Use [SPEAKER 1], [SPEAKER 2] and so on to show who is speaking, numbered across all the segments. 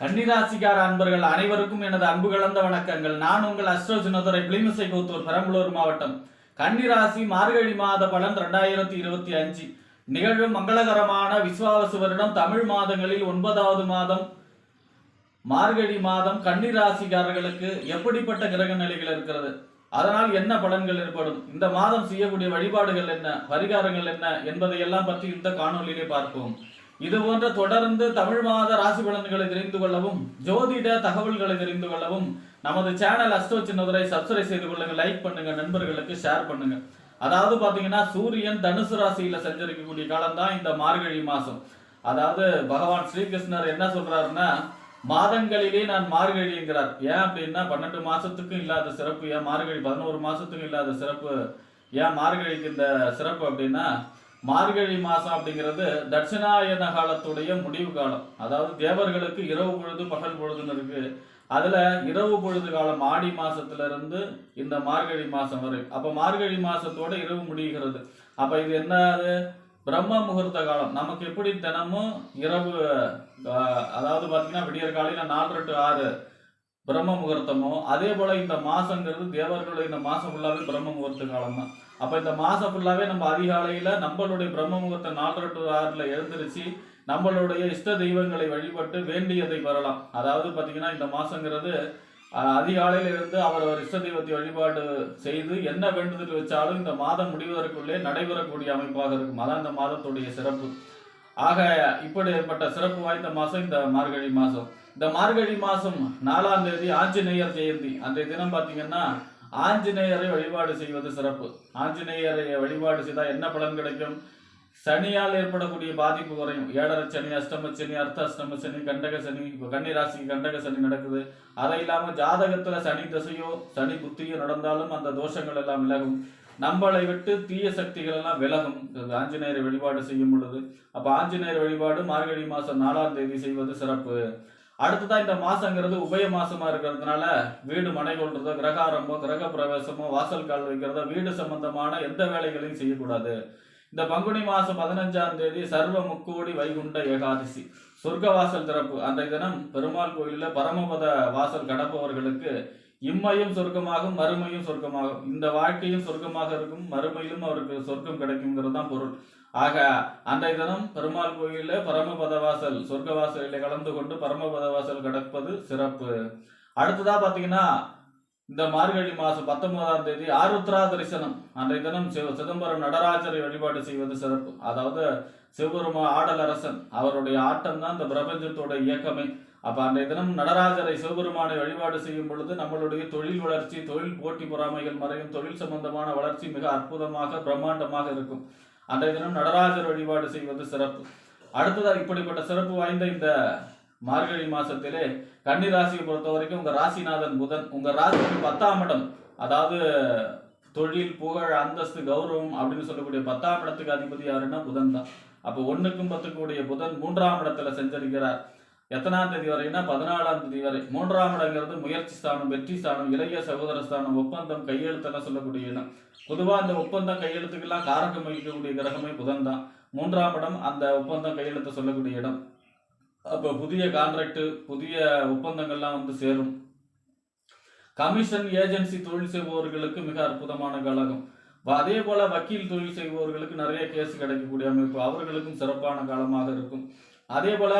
[SPEAKER 1] கன்னிராசிக்கார அன்பர்கள் அனைவருக்கும் எனது அன்பு கலந்த வணக்கங்கள். நான் உங்கள் அஸ்ட்ரோஜினதுரை பிளிமிசை கோத்தூர் பெரம்பலூர் மாவட்டம். கன்னிராசி மார்கழி மாத பலன் ரெண்டாயிரத்தி இருபத்தி அஞ்சு. நிகழும் மங்களகரமான விஸ்வாவசு வருடம் தமிழ் மாதங்களில் ஒன்பதாவது மாதம். மார்கழி மாதம் கன்னிராசிக்காரர்களுக்கு எப்படிப்பட்ட கிரக நிலைகள் இருக்கிறது? அதனால் என்ன பலன்கள் ஏற்படும்? இந்த மாதம் செய்யக்கூடிய வழிபாடுகள் என்ன? பரிகாரங்கள் என்ன? என்பதையெல்லாம் பற்றி இந்த காணொலியிலே பார்ப்போம். இது போன்ற தொடர்ந்து தமிழ் மாத ராசி பலன்களை தெரிந்து கொள்ளவும் ஜோதிட தகவல்களை தெரிந்து கொள்ளவும் நமது சேனல் அஸ்டோ சின்னதுரை சப்ஸ்கிரைப் செய்து கொள்ளுங்க லைக் பண்ணுங்க நண்பர்களுக்கு ஷேர் பண்ணுங்க அதாவது பாத்தீங்கன்னா சூரியன் தனுசு ராசியில சஞ்சரிக்கக்கூடிய காலம் தான் இந்த மார்கழி மாசம். அதாவது பகவான் ஸ்ரீகிருஷ்ணர் என்ன சொல்றாருன்னா மாதங்களிலே நான் மார்கழி என்கிறார் ஏன் அப்படின்னா பன்னெண்டு மாசத்துக்கும் இல்லாத சிறப்பு ஏன் மார்கழி பதினோரு மாசத்துக்கும் இல்லாத சிறப்பு ஏன் மார்கழிக்கு இந்த சிறப்பு அப்படின்னா மார்கழி மாதம் அப்படிங்கிறது தட்சிணாயன காலத்துடைய முடிவு காலம். அதாவது தேவர்களுக்கு இரவு பொழுது பகல் பொழுதுன்னு இருக்கு. அதுல இரவு பொழுது காலம் ஆடி மாசத்துல இருந்து இந்த மார்கழி மாசம் வரை. அப்ப மார்கழி மாசத்தோட இரவு முடிகிறது. அப்ப இது என்னது பிரம்ம முகூர்த்த காலம். நமக்கு எப்படி தினமும் இரவு அதாவது பார்த்தீங்கன்னா விடியற் காலையில நாலு டு ஆறு பிரம்ம முகூர்த்தமோ அதே போல இந்த மாசங்கிறது தேவர்களுடைய இந்த மாசம் ஃபுல்லாவே பிரம்ம முகூர்த்த காலம் தான் அப்ப இந்த மாசம் ஃபுல்லாவே நம்ம அதிகாலையில நம்மளுடைய பிரம்ம முகூர்த்த நாலரை டு ஆறுல எழுந்திருச்சு நம்மளுடைய இஷ்ட தெய்வங்களை வழிபட்டு வேண்டியதை பெறலாம் அதாவது பாத்தீங்கன்னா இந்த மாசங்கிறது அதிகாலையில இருந்து அவரவர் இஷ்ட தெய்வத்தை வழிபாடு செய்து என்ன வேண்டுதல் வச்சாலும் இந்த மாதம் முடிவதற்குள்ளே நடைபெறக்கூடிய அமைப்பாக இருக்கும். அதான் இந்த மாதத்துடைய சிறப்பு. ஆக இப்படிப்பட்ட சிறப்பு வாய்ந்த மாதம் இந்த மார்கழி மாதம். இந்த மார்கழி மாதம் நாலாம் தேதி ஆஞ்சநேயர் ஜெயந்தி. அன்றைய தினம் பார்த்தீங்கன்னா ஆஞ்சநேயரை வழிபாடு செய்வது சிறப்பு. ஆஞ்சநேயரை வழிபாடு செய்தால் என்ன பலன் கிடைக்கும்? சனியால் ஏற்படக்கூடிய பாதிப்பு குறையும். ஏழரை சனி அஷ்டம சனி அர்த்த அஷ்டம சனி கண்டக சனி கன்னிராசிக்கு கண்டக சனி நடக்குது. அதை இல்லாம ஜாதகத்துல சனி தசையோ சனி புத்தியோ நடந்தாலும் அந்த தோஷங்கள் எல்லாம் விலகும். நம்மளை விட்டு தீய சக்திகள் எல்லாம் விலகும். ஆஞ்சநேயர் வழிபாடு செய்யும் பொழுது அப்ப ஆஞ்சநேயர் வழிபாடு மார்கழி மாசம் நாலாம் தேதி செய்வது சிறப்பு. அடுத்ததான் இந்த மாசங்கிறது உபய மாசமா இருக்கிறதுனால வீடு மனை கொள்றதோ கிரகாரமோ கிரக பிரவேசமோ வாசல் கால் வைக்கிறதோ வீடு சம்பந்தமான எந்த வேலைகளையும் செய்யக்கூடாது. இந்த பங்குனி மாசம் பதினஞ்சாம் தேதி சர்வ முக்கோடி வைகுண்ட ஏகாதசி சொர்க்க வாசல் திறப்பு. அன்றைய தினம் பெருமாள் கோயிலில் பரமபத வாசல் கடப்பவர்களுக்கு இம்மையும் சொர்க்கமாகும் மறுமையும் சொர்க்கமாகும். இந்த வாழ்க்கையும் சொர்க்கமாக இருக்கும் மறுமையிலும் அவருக்கு சொர்க்கம் கிடைக்குங்கிறது தான் பொருள். ஆக அன்றைய தினம் பெருமாள் கோயிலில் பரமபதவாசல் சொர்க்கவாசலில் சொர்க்க வாசலில் கலந்து கொண்டு பரமபதவாசல் கிடப்பது சிறப்பு. அடுத்ததா பார்த்தீங்கன்னா இந்த மார்கழி மாதம் பத்தொன்பதாம் தேதி ஆருத்ரா தரிசனம். அன்றைய தினம் சிவ சிதம்பரம் நடராஜரை வழிபாடு செய்வது சிறப்பு. அதாவது சிவபெருமா ஆடல் அரசன் அவருடைய ஆட்டம் தான் இந்த பிரபஞ்சத்தோட இயக்கமே. அப்போ அன்றைய தினம் நடராஜரை சிவபெருமானை வழிபாடு செய்யும் பொழுது நம்மளுடைய தொழில் வளர்ச்சி தொழில் போட்டி பொறாமைகள் மறையும் தொழில் சம்பந்தமான வளர்ச்சி மிக அற்புதமாக பிரம்மாண்டமாக இருக்கும். அன்றைய தினம் நடராஜர் வழிபாடு செய்வது சிறப்பு. அடுத்ததாக இப்படிப்பட்ட சிறப்பு வாய்ந்த இந்த மார்கழி மாசத்திலே கன்னி ராசியை பொறுத்த வரைக்கும் உங்க ராசிநாதன் புதன். உங்க ராசிக்கு பத்தாம் இடம். அதாவது தொழில் புகழ் அந்தஸ்து கௌரவம் அப்படின்னு சொல்லக்கூடிய பத்தாம் இடத்துக்கு அதிபதி யாருன்னா புதன் தான். அப்போ ஒன்றுக்கும் பத்துக்கூடிய புதன் மூன்றாம் இடத்துல செஞ்சிருக்கிறார் எத்தனாம் தேதி வரைன்னா பதினாலாம் தேதி வரை. மூன்றாம் இடங்கிறது முயற்சி ஸ்தானம் வெற்றி ஸ்தானம் இளைய சகோதர ஸ்தானம் ஒப்பந்தம் கையெழுத்தெல்லாம் சொல்லக்கூடிய இடம். பொதுவாக அந்த ஒப்பந்தம் கையெழுத்துக்கெல்லாம் காரகம் வகிக்கக்கூடிய கிரகமே புதன் தான். மூன்றாம் இடம் அந்த ஒப்பந்தம் கையெழுத்து சொல்லக்கூடிய இடம். அப்போ புதிய கான்ட்ராக்டு புதிய ஒப்பந்தங்கள்லாம் வந்து சேரும். கமிஷன் ஏஜென்சி தொழில் செய்பவர்களுக்கு மிக அற்புதமான காலகம் அதே போல வக்கீல் தொழில் செய்பவர்களுக்கு நிறைய கேஸ் கிடைக்கக்கூடிய அமைப்பு. அவர்களுக்கும் சிறப்பான காலமாக இருக்கும். அதே போல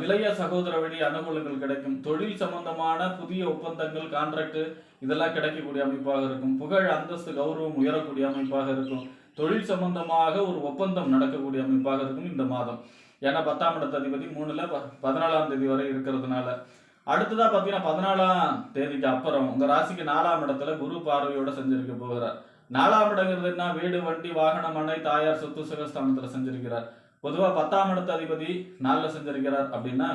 [SPEAKER 1] இளைய சகோதர வழி அனுகூலங்கள் கிடைக்கும். தொழில் சம்பந்தமான புதிய ஒப்பந்தங்கள் கான்ட்ராக்ட் இதெல்லாம் கிடைக்கக்கூடிய அமைப்பாக இருக்கும். புகழ் அந்தஸ்து கௌரவம் உயரக்கூடிய அமைப்பாக இருக்கும். தொழில் சம்பந்தமாக ஒரு ஒப்பந்தம் நடக்கக்கூடிய அமைப்பாக இருக்கும் இந்த மாதம். ஏன்னா பத்தாம் இடத்த அதிபதி மூணுல ப- பதினாலாம் தேதி வரை இருக்கிறதுனால. அடுத்ததா பாத்தீங்கன்னா பதினாலாம் தேதிக்கு அப்புறம் உங்க ராசிக்கு நாலாம் இடத்துல குரு பார்வையோட செஞ்சிருக்க போகிறார். நாலாம் இடங்கிறது என்ன? வீடு வண்டி வாகனம் மனை தாயார் சொத்து சுகஸ்தானத்துல செஞ்சிருக்கிறார். பொதுவாக பத்தாம் இடத்து அதிபதி நாளில் செஞ்சிருக்கிறார் அப்படின்னா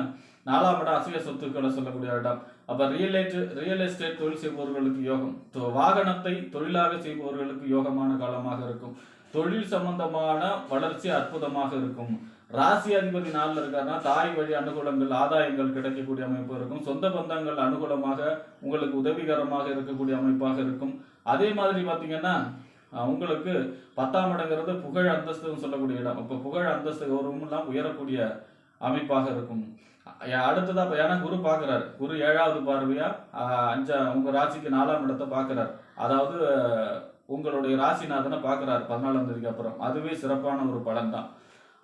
[SPEAKER 1] நாலாம் இடம் அசைய சொத்துக்களை சொல்லக்கூடிய இடம். அப்போ ரியல் ரியல் எஸ்டேட் தொழில் செய்பவர்களுக்கு யோகம். வாகனத்தை தொழிலாக செய்பவர்களுக்கு யோகமான காலமாக இருக்கும். தொழில் சம்பந்தமான வளர்ச்சி அற்புதமாக இருக்கும். ராசி அதிபதி நாளில் இருக்காருன்னா தாய் வழி அனுகூலங்கள் ஆதாயங்கள் கிடைக்கக்கூடிய அமைப்பு இருக்கும். சொந்த பந்தங்கள் அனுகூலமாக உங்களுக்கு உதவிகரமாக இருக்கக்கூடிய அமைப்பாக இருக்கும். அதே மாதிரி பார்த்தீங்கன்னா உங்களுக்கு பத்தாம் இடங்கிறது புகழ் அந்தஸ்துன்னு சொல்லக்கூடிய இடம். இப்போ புகழ் அந்தஸ்து கௌரவம்லாம் உயரக்கூடிய அமைப்பாக இருக்கும். அடுத்ததாக அடுத்ததா ஏன்னா குரு பார்க்குறார் குரு ஏழாவது பார்வையா? அஞ்சா உங்க ராசிக்கு நாலாம் இடத்தை பார்க்குறார் அதாவது உங்களுடைய ராசிநாதனை பார்க்குறாரு பதினாலாம் தேதிக்கு அப்புறம். அதுவே சிறப்பான ஒரு பலன் தான்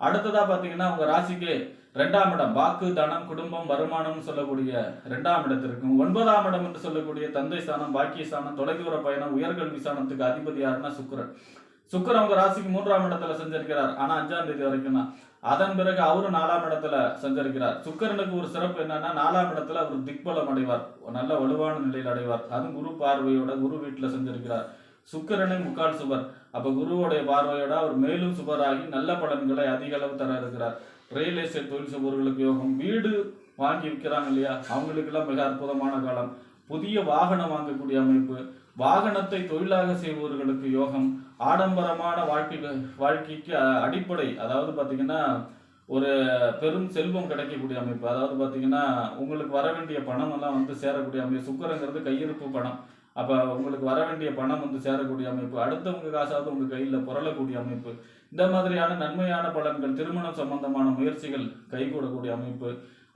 [SPEAKER 1] அடுத்ததா பார்த்தீங்கன்னா உங்க ராசிக்கு ரெண்டாம் இடம் வாக்கு தனம் குடும்பம் வருமானம்னு சொல்லக்கூடிய ரெண்டாம் இடத்திற்கும். ஒன்பதாம் இடம் என்று சொல்லக்கூடிய தந்தை ஸ்தானம் பாக்கிய ஸ்தானம் தொலைதூர பயணம் உயர்கல்வி ஸ்தானத்துக்கு அதிபதி யாருன்னா சுக்கிரன். சுக்கரன் உங்க ராசிக்கு மூன்றாம் இடத்துல செஞ்சிருக்கிறார். ஆனா அஞ்சாம் தேதி வரைக்கும் தான் அதன் பிறகு அவரும் நாலாம் இடத்துல செஞ்சிருக்கிறார். சுக்கரனுக்கு ஒரு சிறப்பு என்னன்னா நாலாம் இடத்துல அவர் திக்பலம் அடைவார். நல்ல வலுவான நிலையில் அடைவார். அதுவும் குரு பார்வையோட குரு வீட்டுல செஞ்சிருக்கிறார். சுக்கரனும் முக்கால் சுபர் அப்ப குருவோடைய பார்வையோட அவர் மேலும் சுபராகி நல்ல பலன்களை அதிக அளவு தர இருக்கிறார். ரியல் எஸ்டேட் தொழில் செய்பவர்களுக்கு யோகம். வீடு வாங்கி விற்கிறாங்க இல்லையா? அவங்களுக்கெல்லாம் மிக அற்புதமான காலம். புதிய வாகனம் வாங்கக்கூடிய அமைப்பு. வாகனத்தை தொழிலாக செய்பவர்களுக்கு யோகம். ஆடம்பரமான வாழ்க்கை வாழ்க்கைக்கு அடிப்படை. அதாவது பார்த்தீங்கன்னா ஒரு பெரும் செல்வம் கிடைக்கக்கூடிய அமைப்பு. அதாவது பார்த்தீங்கன்னா உங்களுக்கு வர வேண்டிய பணம் எல்லாம் வந்து சேரக்கூடிய அமைப்பு. சுக்கரங்கிறது கையிருப்பு பணம். அப்போ உங்களுக்கு வர வேண்டிய பணம் வந்து சேரக்கூடிய அமைப்பு. அடுத்தவங்க காசாவது உங்கள் கையில் புரளக்கூடிய அமைப்பு. இந்த மாதிரியான நன்மையான பலன்கள் திருமணம் சம்பந்தமான முயற்சிகள் கைகூடக்கூடிய அமைப்பு.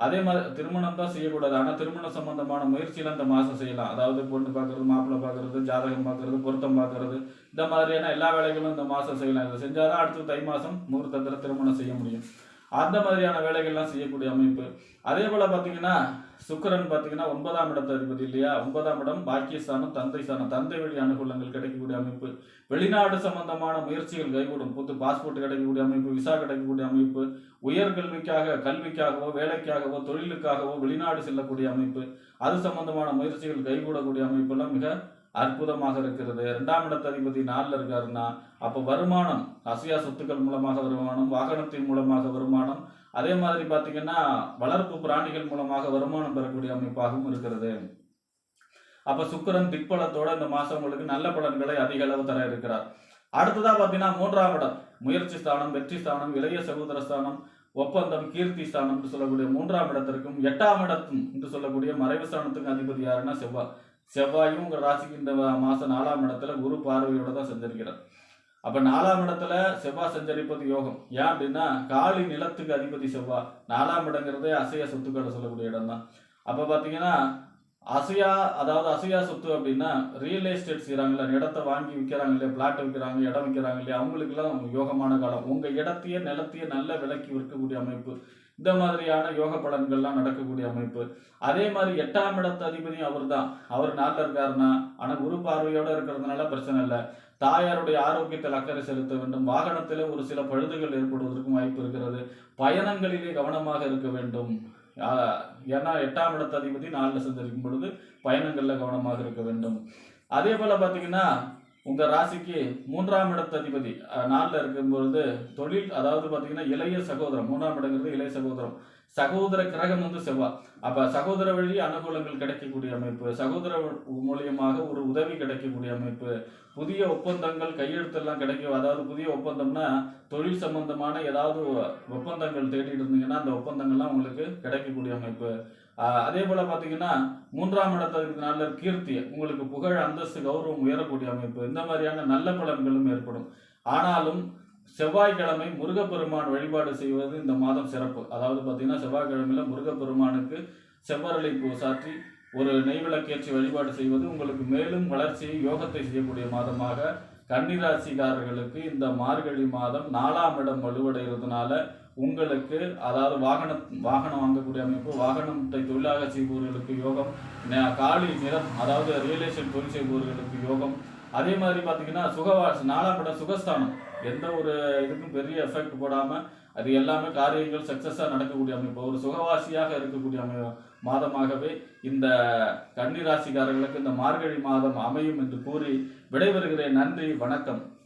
[SPEAKER 1] அதே மாதிரி திருமணம் தான் செய்யக்கூடாது. ஆனால் திருமணம் சம்பந்தமான முயற்சியில் அந்த மாதம் செய்யலாம். அதாவது பொண்ணு பார்க்கறது மாப்பிள்ளை பார்க்கறது ஜாதகம் பார்க்கறது பொருத்தம் பார்க்கறது இந்த மாதிரியான எல்லா வேலைகளும் இந்த மாதம் செய்யலாம். இதை செஞ்சாதான் அடுத்து தை மாதம் முகூர்த்தத்தில் திருமணம் செய்ய முடியும். அந்த மாதிரியான வேலைகள்லாம் செய்யக்கூடிய அமைப்பு. அதே போல பார்த்தீங்கன்னா சுக்கரன் பார்த்தீங்கன்னா ஒன்பதாம் இடத்த அதிபதி இல்லையா? ஒன்பதாம் இடம் பாக்கியஸ்தானம் தந்தை ஸ்தானம் தந்தை வழி அனுகூலங்கள் கிடைக்கக்கூடிய அமைப்பு. வெளிநாடு சம்பந்தமான முயற்சிகள் கைகூடும். புது பாஸ்போர்ட் கிடைக்கக்கூடிய அமைப்பு விசா கிடைக்கக்கூடிய அமைப்பு. உயர்கல்விக்காக கல்விக்காகவோ வேலைக்காகவோ தொழிலுக்காகவோ வெளிநாடு செல்லக்கூடிய அமைப்பு. அது சம்பந்தமான முயற்சிகள் கைகூடக்கூடிய அமைப்பெல்லாம் மிக அற்புதமாக இருக்கிறது. இரண்டாம் இடத்து அதிபதி நாளில் இருக்காருன்னா அப்போ வருமானம் அசையா சொத்துக்கள் மூலமாக வருமானம் வாகனத்தின் மூலமாக வருமானம் அதே மாதிரி பார்த்தீங்கன்னா வளர்ப்பு பிராணிகள் மூலமாக வருமானம் பெறக்கூடிய அமைப்பாகவும் இருக்கிறது. அப்போ சுக்கிரன் திக்பலத்தோட இந்த மாதம் உங்களுக்கு நல்ல பலன்களை அதிக அளவு தர இருக்கிறார். அடுத்ததாக பார்த்தீங்கன்னா மூன்றாம் இடம் முயற்சி ஸ்தானம் வெற்றி ஸ்தானம் இளைய சகோதர ஸ்தானம் ஒப்பந்தம் கீர்த்தி ஸ்தானம் என்று சொல்லக்கூடிய மூன்றாம் இடத்திற்கும் எட்டாம் இடத்தும் என்று சொல்லக்கூடிய மறைவு ஸ்தானத்துக்கு அதிபதி யாருன்னா செவ்வாய் செவ்வாயும் உங்க ராசிக்கு இந்த மாதம் நாலாம் இடத்துல குரு பார்வையோட தான் செஞ்சிருக்கிறார் அப்போ நாலாம் இடத்துல செவ்வாய் சஞ்சரிப்பது யோகம். ஏன் அப்படின்னா காலி நிலத்துக்கு அதிபதி செவ்வாய் நாலாம் இடங்கிறதே அசைய சொத்துக்களை சொல்லக்கூடிய இடம் தான் அப்போ பார்த்தீங்கன்னா அசையா அதாவது அசையா சொத்து அப்படின்னா ரியல் எஸ்டேட் செய்கிறாங்களே இடத்த வாங்கி விற்கிறாங்க இல்லையா பிளாட் விற்கிறாங்க இடம் விற்கிறாங்க இல்லையா அவங்களுக்குலாம் யோகமான காலம். உங்கள் இடத்தையே நிலத்தையே நல்ல விலைக்கு விற்கக்கூடிய அமைப்பு. இந்த மாதிரியான யோக பலன்கள்லாம் நடக்கக்கூடிய அமைப்பு. அதே மாதிரி எட்டாம் இடத்து அதிபதியும் அவர் தான் அவர் நாட்டில் இருக்காருன்னா ஆனால் குரு பார்வையோடு இருக்கிறதுனால பிரச்சனை இல்லை. தாயாருடைய ஆரோக்கியத்தில் அக்கறை செலுத்த வேண்டும். வாகனத்தில் ஒரு சில பழுதுகள் ஏற்படுவதற்கும் வாய்ப்பு இருக்கிறது. பயணங்களிலே கவனமாக இருக்க வேண்டும். ஏன்னா எட்டாம் இடத்து அதிபதி நாளில் செஞ்சிருக்கும் பொழுது பயணங்களில் கவனமாக இருக்க வேண்டும். அதே போல் பார்த்தீங்கன்னா உங்க ராசிக்கு மூன்றாம் இடத்து அதிபதி நாளில் இருக்கும்பொழுது தொழில் அதாவது பார்த்தீங்கன்னா இளைய சகோதரம் மூன்றாம் இடங்கிறது இளைய சகோதரம். சகோதர கிரகம் வந்து செவ்வாய் அப்ப சகோதர வழி அனுகூலங்கள் கிடைக்கக்கூடிய அமைப்பு சகோதர மூலியமாக ஒரு உதவி கிடைக்கக்கூடிய அமைப்பு புதிய ஒப்பந்தங்கள் கையெழுத்தெல்லாம் கிடைக்கும் அதாவது புதிய ஒப்பந்தம்னா தொழில் சம்பந்தமான ஏதாவது ஒப்பந்தங்கள் தேடிட்டு இருந்தீங்கன்னா அந்த ஒப்பந்தங்கள்லாம் உங்களுக்கு கிடைக்கக்கூடிய அமைப்பு. அதே போல் பார்த்தீங்கன்னா மூன்றாம் இடத்துக்கு நல்ல கீர்த்தி உங்களுக்கு புகழ் அந்தஸ்து கௌரவம் உயரக்கூடிய அமைப்பு இந்த மாதிரியான நல்ல பலன்களும் ஏற்படும். ஆனாலும் செவ்வாய்க்கிழமை முருகப்பெருமான் வழிபாடு செய்வது இந்த மாதம் சிறப்பு. அதாவது பார்த்தீங்கன்னா செவ்வாய்க்கிழமையில் முருகப்பெருமானுக்கு செவ்வரளி பூ சாற்றி ஒரு நெய்விளக்கேற்றி வழிபாடு செய்வது உங்களுக்கு மேலும் வளர்ச்சியை யோகத்தை செய்யக்கூடிய மாதமாக கன்னிராசிக்காரர்களுக்கு இந்த மார்கழி மாதம் நாலாம் இடம் வலுவடைகிறதுனால உங்களுக்கு அதாவது வாகன வாகனம் வாங்கக்கூடிய அமைப்பு வாகனத்தை தொழிலாக செய்பவர்களுக்கு யோகம் காலி நிலம் அதாவது ரியல் எஸ்டேட் தொழில் செய்பவர்களுக்கு யோகம். அதே மாதிரி பார்த்தீங்கன்னா சுகவா நாலாம் இடம் சுகஸ்தானம். எந்த ஒரு இதுக்கும் பெரிய எஃபெக்ட் போடாமல் அது எல்லாமே காரியங்கள் சக்ஸஸாக நடக்கக்கூடிய அமைப்பு. ஒரு சுகவாசியாக இருக்கக்கூடிய அமைப்பு. மாதமாகவே இந்த கன்னிராசிக்காரர்களுக்கு இந்த மார்கழி மாதம் அமையும் என்று கூறி விடைபெறுகிறேன். நன்றி வணக்கம்.